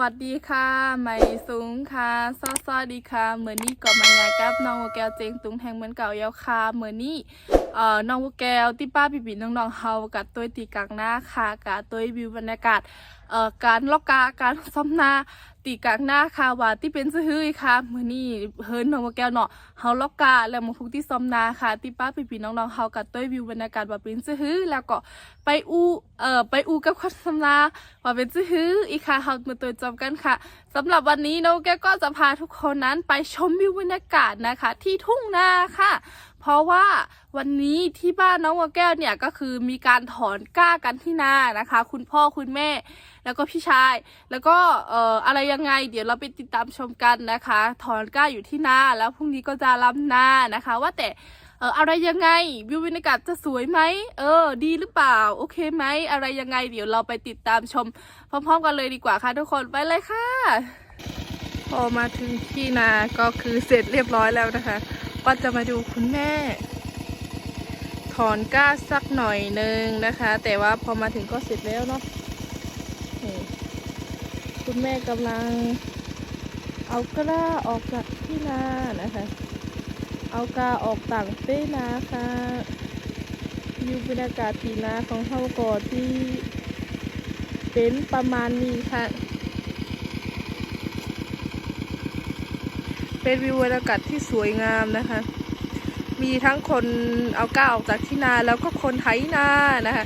วัสดีค่ะ ไม่สูงค่ะซอซอดีค่ะ เหมือนนี่ก็มางานกับน้องวัวแก้วเจงตุงแทงเหมือนเก่าแล้วค่ะ เหมือนนี่เอ่อน้องวัวแก้วที่ป้าพี่บีน้องๆเฮากับตัวตีกลางหน้าค่ะกับตัววิวบรรยากาศเอ่อการล็อกกาการซ้อมนา ตีกลางหน้าค่ะว่าที่เป็นซื้อๆค่ะเหมือนนี่เฮิร์นน้องวัวแก้วเนาะเฮาล็อกกาแล้วมาทุกที่ซอมนาค่ะที่ป้าพี่น้องๆเฮากับตัววิวบรรยากาศว่าเป็นซื้อๆแล้วก็ไปอูเอ่อไปอูกับคนซอมนาว่าเป็นจื้ออีกค่ะเรามาตัวจำกันค่ะสำหรับวันนี้โนแก้วก็จะพาทุกคนนั้นไปชมวิวบรรยากาศนะคะ ที่ทุ่งนาค่ะ เพราะว่าวันนี้ที่บ้านน้องวัวแก้วเนี่ยก็คือมีการถอนกล้ากันที่นานะคะ คุณพ่อคุณแม่ แล้วก็พี่ชาย แล้วก็เอ่ออะไรยังไง เดี๋ยวเราไปติดตามชมกันนะคะ ถอนกล้าอยู่ที่นาแล้วพรุ่งนี้ก็จะลำนานะคะ ว่าแต่เอออะไรยังไงวิวบรรยากาศจะสวยไหมเออ ดีหรือเปล่า โอเคไหมอะไรยังไง เดี๋ยวเราไปติดตามชม พร้อม ๆ กันเลยดีกว่าค่ะทุกคนไปเลยค่ะ พอมาถึงที่นาก็คือเสร็จเรียบร้อยแล้วนะคะ ก็จะมาดูคุณแม่ ถอนก้าสักหน่อยนึงนะคะ แต่ว่าพอมาถึงก็เสร็จแล้วเนาะคุณแม่กำลัง เอากล้าออกจากที่นานะคะ เอากาออกต่างเต้นาค่ะอยู่บรรยากาศที่นาของเฮาก่อที่เป็นประมาณนี้ค่ะ เป็นวิวบรรยากาศที่สวยงามนะคะ มีทั้งคนเอาก้าออกจากที่นาแล้วก็คนไถนานะคะ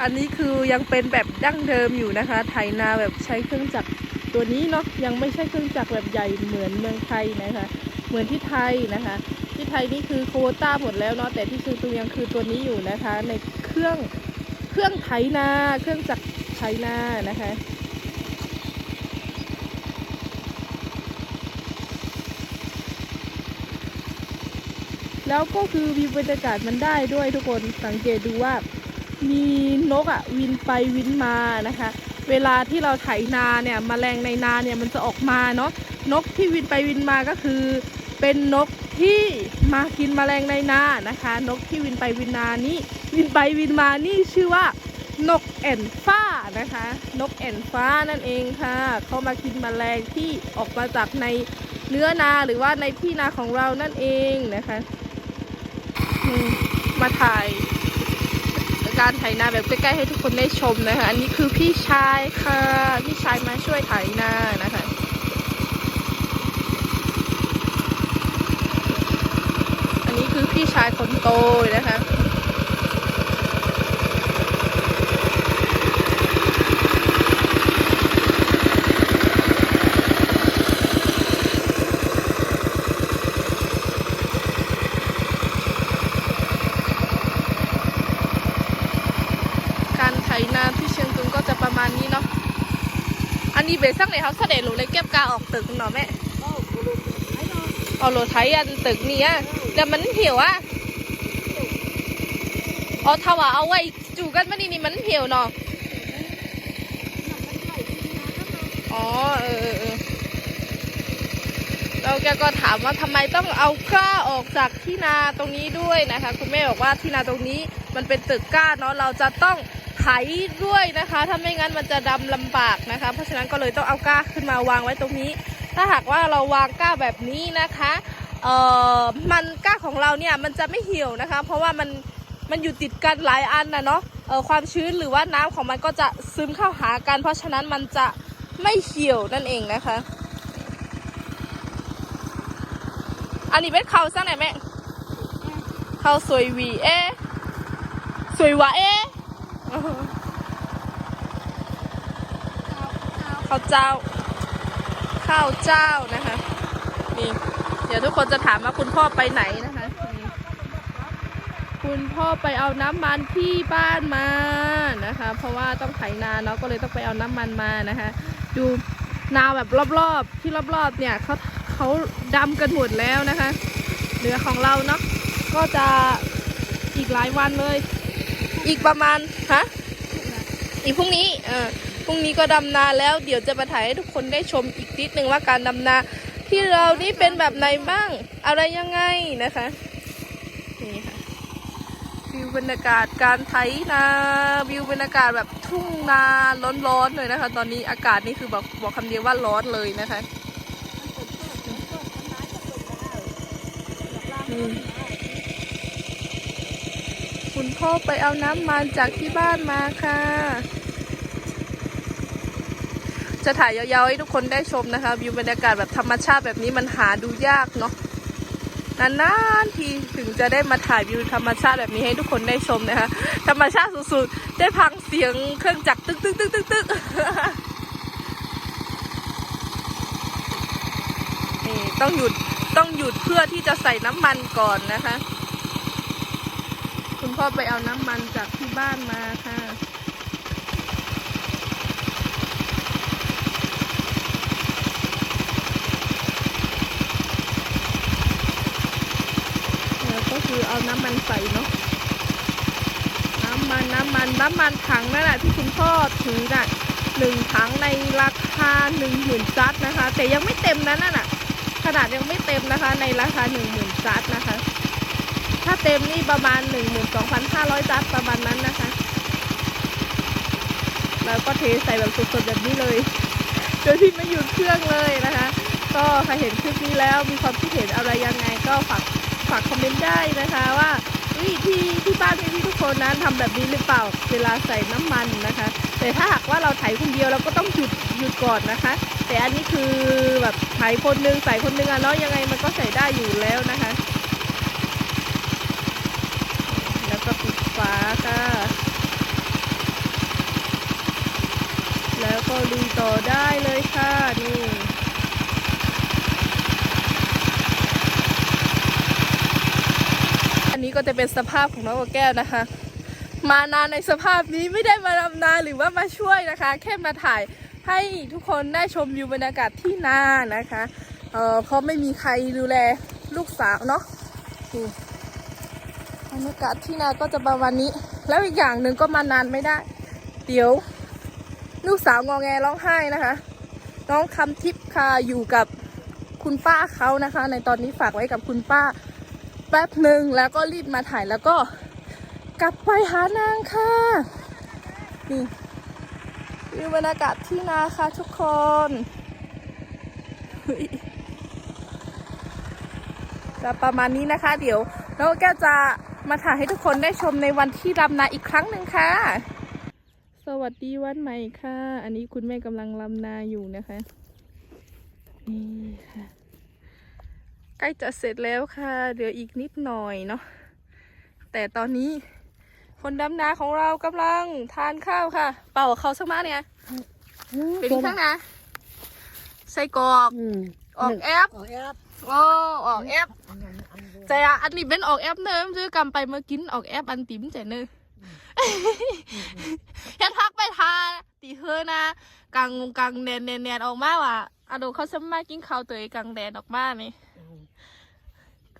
อันนี้คือยังเป็นแบบดั้งเดิมอยู่นะคะ ไถนาแบบใช้เครื่องจักรตัวนี้เนาะยังไม่ใช่เครื่องจักรแบบใหญ่เหมือนเมืองไทยนะคะ เหมือนที่ไทยนะคะ ที่ไทยนี่คือโควต้าหมดแล้วเนาะแต่ที่คือตัวยังคือตัวนี้อยู่นะคะ ในเครื่องเครื่องไถนาเครื่องจักรไถนานะคะ แล้วก็คือวิวบรรยากาศมันได้ด้วยทุกคนสังเกตดูว่า มีนกอะ่ะวินไปวินมานะคะ เวลาที่เราไถนาเนี่ยมแมลงในนาเนี่ยมันจะออกมาเนาะนกที่วินไปวินมาก็คือ เป็นนกที่มากินแมลงในนานะคะ นกที่วินไปวินนานี่วินไปวินมานี่ชื่อว่านกแอ่นฟ้านะคะ นกแอ่นฟ้านั่นเองค่ะเขามากินแมลงที่ออกมาจากในเนื้อนาหรือว่าในที่นาของเรานั่นเองนะคะ มมาถ่าย การไถนาแบบใกล้ๆให้ทุกคนได้ชมนะคะ อันนี้คือพี่ชายค่ะ พี่ชายมาช่วยไถนานะคะอันนี้คือพี่ชายคนโตนะคะ การไถนาที่เชียงตุงก็จะประมาณนี้เนาะ อันนี้เบสักไหนเขาเสด็จหรือเลยเก็บกาออกตึกเนาะแม่เอาโหลดไถอันตึกนี้อะแต่มันเหี่ยวอะเอ๋อถ้าว่าเอาไว้จูกันมานี่นี่มันเหี่ยวเนาะอ๋อเออเออแล้วแกก็ถามว่าทำไมต้องเอาก้าออกจากที่นาตรงนี้ด้วยนะคะ คุณแม่บอกว่าที่นาตรงนี้มันเป็นตึกก้าเนาะเราจะต้อง ไถด้วยนะคะ ถ้าไม่งั้นมันจะดำลำบากนะคะ เพราะฉะนั้นก็เลยต้องเอาก้าขึ้นมาวางไว้ตรงนี้ ถ้าหากว่าเราวางก้าแบบนี้นะคะเอ่อมันก้าของเราเนี่ยมันจะไม่เหี่ยวนะคะ เพราะว่ามันมันอยู่ติดกันหลายอันนะเนาะเออความชื้นหรือว่าน้ำของมันก็จะซึมเข้าหากัน เพราะฉะนั้นมันจะไม่เหี่ยวนั่นเองนะคะ อันนี้เป็นเขาสร้างไหนแม่เขาสวยวีเอสวยวะเอ ข้าวเจ้า ข้าวเจ้านะคะ นี่ เดี๋ยวทุกคนจะถามว่าคุณพ่อไปไหนนะคะคุณพ่อไปเอาน้ำมันที่บ้านมานะคะ เพราะว่าต้องไถนาเนาะก็เลยต้องไปเอาน้ำมันมานะคะ ดูนาแบบรอบๆ ที่รอบๆ เนี่ยเขาเขาดำกันหมดแล้วนะคะเหลือของเราเนาะก็จะอีกหลายวันเลย อีกประมาณฮะอีกพรุ่งนี้เออพรุ่งนี้ก็ดำนาแล้วเดี๋ยวจะมาถ่ายให้ทุกคนได้ชมอีกนิดนึงว่าการดำนาที่เรานี่เป็นแบบไหนบ้าง อะไรยังไงนะคะนี่ค่ะวิวบรรยากาศการไถนาวิวบรรยากาศแบบทุ่งนาร้อนๆเลยนะคะ ตอนนี้อากาศนี่คือบอกบอกคำเดียวว่าร้อนเลยนะคะนี่ คุณพ่อไปเอาน้ำมันจากที่บ้านมาค่ะ จะถ่ายยาวๆให้ทุกคนได้ชมนะคะวิวบรรยากาศแบบธรรมชาติแบบนี้มันหาดูยากเนาะนานๆทีถึงจะได้มาถ่ายวิวธรรมชาติแบบนี้ให้ทุกคนได้ชมนะคะ ธรรมชาติสุดๆ ได้พังเสียงเครื่องจักรตึกตึกตึกตึกตึกนี่ต้องหยุดต้องหยุดเพื่อที่จะใส่น้ำมันก่อนนะคะ พ่อไปเอาน้ำมันจากที่บ้านมาค่ะแล้วก็คือเอาน้ำมันใส่เนาะน้ำมันน้ำมันน้ำมันถังนั่นแหละที่คุณพ่อถือน่ะหนึ่งถังในราคาหนึ่งหมื่นซัดนะคะ แต่ยังไม่เต็มนะนั่นน่ะขนาดยังไม่เต็มนะคะ ในราคาหนึ่งหมื่นซัดนะคะ ถ้าเต็มนี่ประมาณหนึ่งหมื่นสองพันห้าร้อยซัดประมาณนั้นนะคะ แล้วก็เทใส่แบบสดๆแบบนี้เลย โดยที่ไม่หยุดเครื่องเลยนะคะ ก็ใครเห็นคลิปนี้แล้วมีความคิดเห็นอะไรยังไงก็ฝากฝากคอมเมนต์ได้นะคะว่าเฮ้ยที่ที่บ้านพี่ทุกคนนั้นทำแบบนี้หรือเปล่าเวลาใส่น้ำมันนะคะ แต่ถ้าหากว่าเราไถคนเดียวเราก็ต้องหยุดหยุดก่อนนะคะ แต่อันนี้คือแบบไถคนนึงใส่คนนึงอะเนาะยังไงมันก็ใส่ได้อยู่แล้วนะคะ แล้ว ก็ปิดฝาค่ะ แล้วก็ลุยต่อได้เลยค่ะ นี่อันนี้ก็จะเป็นสภาพของน้องแก้วนะคะ มานานในสภาพนี้ไม่ได้มาดำนาหรือว่ามาช่วยนะคะ แค่มาถ่ายให้ทุกคนได้ชมวิวบรรยากาศที่นานะคะเออเพราะไม่มีใครดูแลลูกสาวเนาะ รรยากาศที่นาก็จะประมาณนี้ แล้วอีกอย่างหนึ่งก็มานานไม่ได้ เดี๋ยว ลูกสาวงอแงร้องไห้นะคะ น้องคำทิพย์ค่ะอยู่กับคุณป้าเขานะคะ ในตอนนี้ฝากไว้กับคุณป้าแป๊บหนึ่งแล้วก็รีบมาถ่ายแล้วก็ กลับไปหานางค่ะนี่วิวบรรยากาศที่นาค่ะทุกคนจะประมาณนี้นะคะ เดี๋ยว น้องแก้วจะมาถ่ายให้ทุกคนได้ชมในวันที่รำนาอีกครั้งหนึ่งค่ะ สวัสดีวันใหม่ค่ะ อันนี้คุณแม่กำลังลำนาอยู่นะคะนี่ค่ะใกล้จะเสร็จแล้วค่ะ เหลืออีกนิดหน่อยเนาะแต่ตอนนี้คนดำนาของเรากำลังทานข้าวค่ะ เป่าเขาสักมาเนี่ยเป็นข้างนะใส่กรอกอืมออกแอปออกแอปโอ้ออกแอป อันนั้นอันเดียวแต่อะอันนี้เป็นออกแอปเนอะซื้อกำไปเมื่อกินออกแอปอันติ๋มใจเนอะเฮ็ดพักไปทาตีเฮอนะกลางกลางแดนแดนแดนออกมาว่ะอะโดเขาสมากินข้าวตัวเองกลางแดนออกมานี่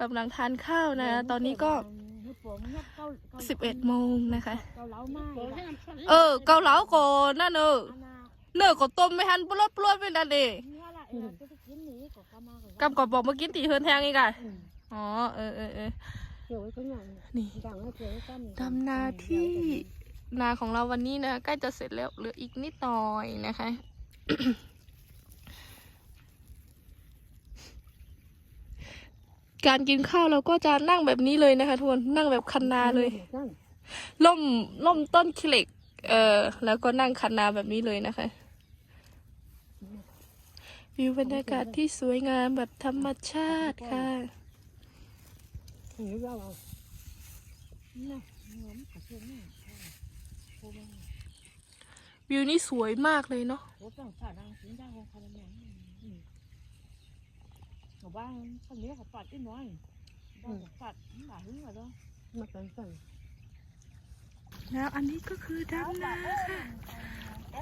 กำลังทานข้าวนะ ตอนนี้ก็สิบเอ็ดโมงนะคะเกาเหลามาเออ เกาเหลาก่อนนั่นเนอะเนอะก็ต้มไม่ทันปลดปลดไปนั่นเองกำกอบบอกเมื่อกี้ตีเฮินแทงอีกอะ อ๋อ เออเออเออเกี่ยวไว้ก็อย่างนี่ดังให้เกี่ยวไว้กันดำนาที่นาของเราวันนี้นะคะใกล้จะเสร็จแล้วเหลืออีกนิดหน่อยนะคะ การกินข้าวเราก็จะนั่งแบบนี้เลยนะคะทุกคนนั่งแบบคันนาเลยล่มล่มต้นขี้เหล็ก เออ แล้วก็นั่งคันนาแบบนี้เลยนะคะวิวบรรยากาศที่สวยงามแบบธรรมชาติค่ะ หรือว่าเราเนี่ยหอมกระเทียมเนี่ยวิวนี่สวยมากเลยเนาะโอ้ต้องผ่านทางสินจ้าของคาราเมลชาวบ้านคนนี้เขาปัดอีน้อยบ้านปัดหลายหึ่งเหรอมาเป็นสั่ง แล้วอันนี้ก็คือดำนาค่ะ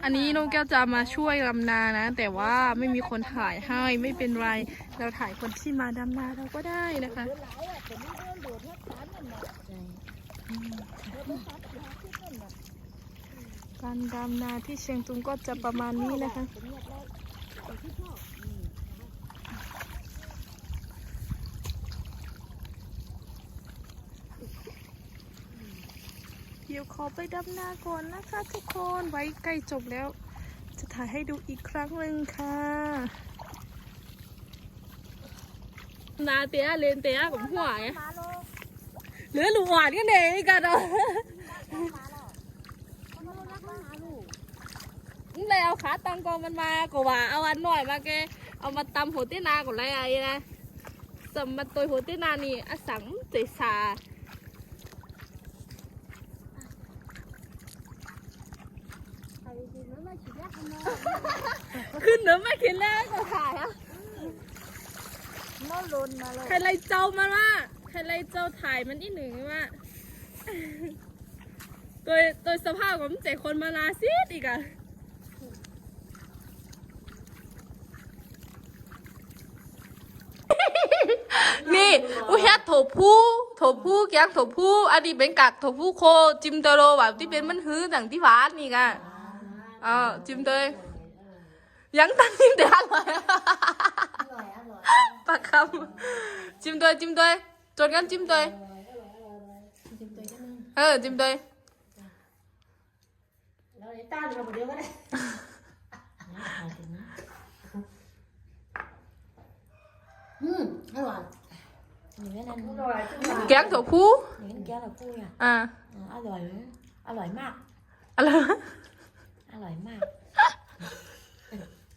อันนี้น้องแก้วจะมาช่วยดำนานะ แต่ว่าไม่มีคนถ่ายให้ไม่เป็นไร เราถ่ายคนที่มาดำนาเราก็ได้นะคะการดำนาที่เชียงตุงก็จะประมาณนี้นะคะ น ดี๋ยวขอไปดำนาก่อนนะคะทุกคนไว้ใกล้จบแล้ว จะถ่ายให้ดูอีกครั้งหนึ่งค่ะนาเตียเลนเตียกับหัวไงเหลือหลูหวานกันเองกันเนาะนี่เลยเอาขาตังกองมันมาก็ว่าเอาอันหน่อยมาแกเอามาตำหัวเต้นาก่อนเลยไอ้นะสมมาตัวหัวเต้นานี่อสังเจสา ขึ้ นเหนือไม่คิดแล้วก็ถ่ายอะน้อลนมาเลยใครไล่เจ้ามันว่าใครไล่เจ้าถ่ายมันอีหนึ่งว่าโดยโดยสภาพของมันเจ็ดคนมาลาซีดอีกอะนี่อุเฮ็ดโถผู้โถผู้แกงโถผู้อันนี้เป็นกักโถผู้โค จิมเตโรแบบที่เป็นมันฮื้อต่างที่หวานนี่กะเออจิมเตย ยังตั้งจิมเตยอร่อยปากคำจิ้มด้วยจิ้มด้วยจนกันจิ้มด้วยเ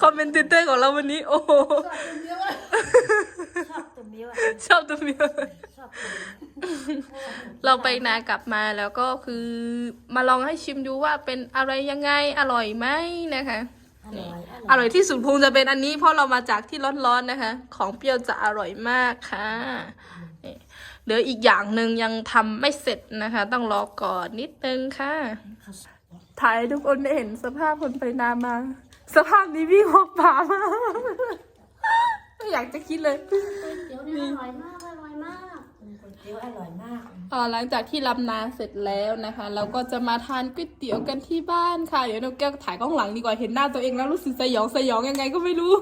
คอมเมนเตอร์ของเราวันนี้ โอ้โหชอบตัวเมียวอะชอบตัวเมียชอบตัวเมียวเราไปนากลับมาแล้วก็คือมาลองให้ชิมดูว่าเป็นอะไรยังไงอร่อยไหมนะคะ อร่อยอร่อยที่สุดคงจะเป็นอันนี้เพราะเรามาจากที่ร้อนๆนะคะ ของเปรี้ยวจะอร่อยมากค่ะนี่เหลืออีกอย่างหนึ่งยังทำไม่เสร็จนะคะ ต้องรอก่อนนิดนึงค่ะ ถ่ายให้ทุกคนได้เห็นสภาพคนไปนามา สภาพนี้วิ่งออกป่ามาไม่อยากจะคิดเลย เดี๋ยวนี้อร่อยมากอร่อยมากก๋วยเตี๋ยวอร่อยมากเอ่อหลังจากที่ลำนาเสร็จแล้วนะคะ เราก็จะมาทานก๋วยเตี๋ยวกันที่บ้านค่ะ เดี๋ยวนกแก้วถ่ายกล้องหลังดีกว่าเห็นหน้าตัวเองแล้วรู้สึกสยองสยองยังไงก็ไม่รู้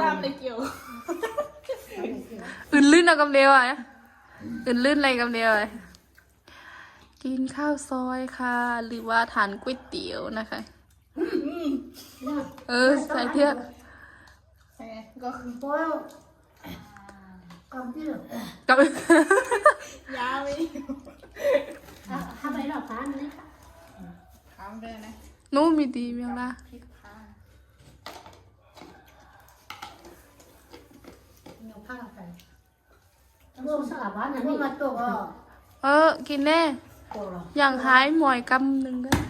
ตามเลยเกี่ยวอื่นลื่นเอากำเดียวอะอื่นลื่นอะไรกำเดียวอะกินข้าวซอยค่ะ หรือว่าทานก๋วยเตี๋ยวนะคะ เออใส่เพื่อก็คือโป้ยก็ที่กับยาวอีกทำไมเราทานนี่ถามไปนะนู้มีดีมั้ยล่ะพริกพาเงาผ้าใส่รวมสลับวันนั้นนี่มาตัวก็เออ กินแน่โตหรออย่างหายหมวยกำหนึ่งก็ป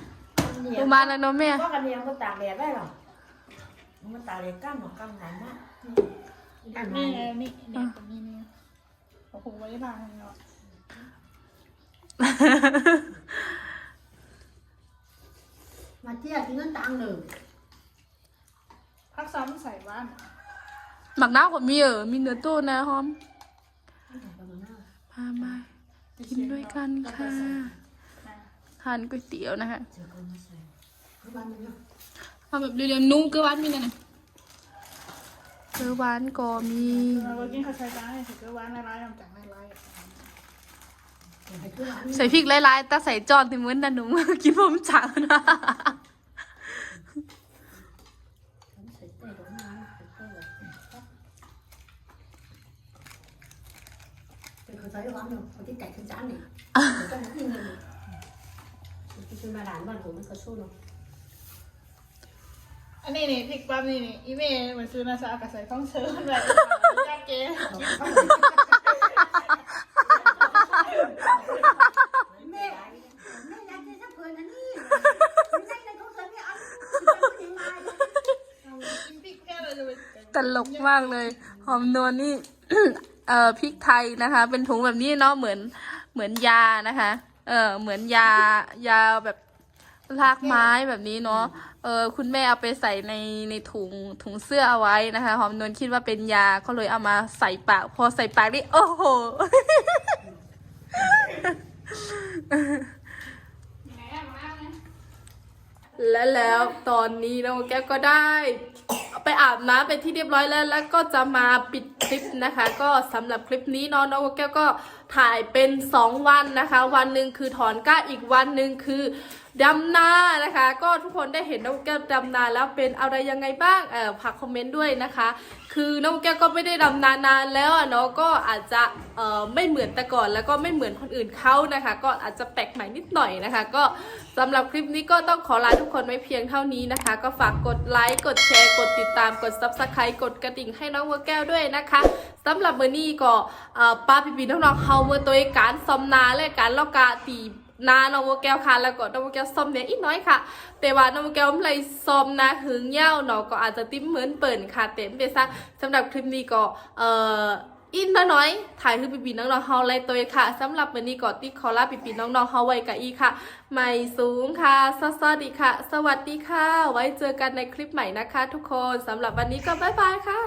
ระมาณนั้นเนาะแม่ก็กันเนียงก็ตากแดดได้หรอมันตากแดดกั้มหรอกั้มหนามากอันนี้เลยนี่เนี่ยตรงนี้เนี่ยผมคงไม่ได้พาเนาะมาเที่ยวกินน้ำตังเลยพักซ้ำใส่บ้านหมักน้ำกว่ามีเออมีเนื้อตู้นะหอมพามากินด้วยกันค่ะ ทานก๋วยเตี๋ยวนะคะเจอคนมาใส่บ้านนี้เอาแบบเรียวๆนุ่มเกลือหวานมีนะนะเกลือหวานก็มีเราก็กินข้าวใช้จานให้ถือว่าละลายน้ำจากละลายไปที่ร้านใส่พริกหลายๆแต่ใส่จอนที่เหมือนนันหนุ่มกินผมจังนะใส่เต้ร้อนน้ำใส่เต้แบบเป็นคนใส่ร้อนอยู่คนที่แตกขึ้นจานนี่ก็ไม่กินเลยที่คือมาร้านบ้านผมมันก็สู้เนาะอันนี้นี่พริกปั๊มนี่นี่อีเมลเหมือนซื้อนาซากับใส่ต้องเชิญแบบยากเก๋แม่แม่อยากจะสักเพื่อนอันนี้ไม่ใช่ในเขาใส่ไม่เอาไม่มากินพริกแค่เราจะไปตลกมากเลย หอมนวลนี่ เอ่อพริกไทยนะคะ เป็นถุงแบบนี้เนาะเหมือนเหมือนยานะคะ เออเหมือนยายาแบบลากไม้แบบนี้เนาะ เออคุณแม่เอาไปใส่ในในถุงถุงเสื้อเอาไว้นะคะหอมนวลคิดว่าเป็นยาก็เลยเอามาใส่ปาก พอใส่ปากนี่โอ้โห และแล้วตอนนี้น้องแก้วก็ได้ ไปอาบน้ำไปที่เรียบร้อยแล้ว แล้วก็จะมาปิดคลิปนะคะ ก็สำหรับคลิปนี้นาะน้องแก้วก็ถ่ายเป็น 2 วันนะคะ วันหนึ่งคือถอนก้าอีกวันหนึ่งคือดำนานะคะ ก็ทุกคนได้เห็นน้องแก้วดำนาแล้วเป็นอะไรยังไงบ้างเออฝากคอมเมนต์ด้วยนะคะ คือน้องแก้วก็ไม่ได้ดำนานานแล้วเนาะก็อาจจะไม่เหมือนแต่ก่อนแล้วก็ไม่เหมือนคนอื่นเขานะคะ ก็อาจจะแปลกใหม่นิดหน่อยนะคะ ก็สำหรับคลิปนี้ก็ต้องขอลาทุกคนไว้เพียงเท่านี้นะคะ ก็ฝากกดไลค์กดแชร์กดติดตามกด subscribe กดกระดิ่งให้น้องวัวแก้วด้วยนะคะสำหรับเบอร์นี้ก็ป้าพี่ปีน้องๆเฮาเมื่อตัวการซอมนาและการเลากาตี นาน้องวัวแก้วค่ะแล้วก็น้องวัวแก้วซอมเนี่ยอีกน้อยค่ะ แต่ว่าน้องวัวแก้วไม่เลยซอมนะหึงเย้าเนาะก็อาจจะติ้มเหมือนเปิ่นค่ะเต็มไปซะสำหรับคลิปนี้ก็เอ่ออินน้อยๆถ่ายคือปีปีน้องๆเฮาไลตัวเองค่ะสำหรับวันนี้ก็ติ๊กขอลาปีปีน้องๆเฮาไว้กับอีค่ะ ใหม่สูงค่ะสวัสดีค่ะ สวัสดีค่ะ ไว้เจอกันในคลิปใหม่นะคะ ทุกคนสำหรับวันนี้ก็บ๊ายบายค่ะ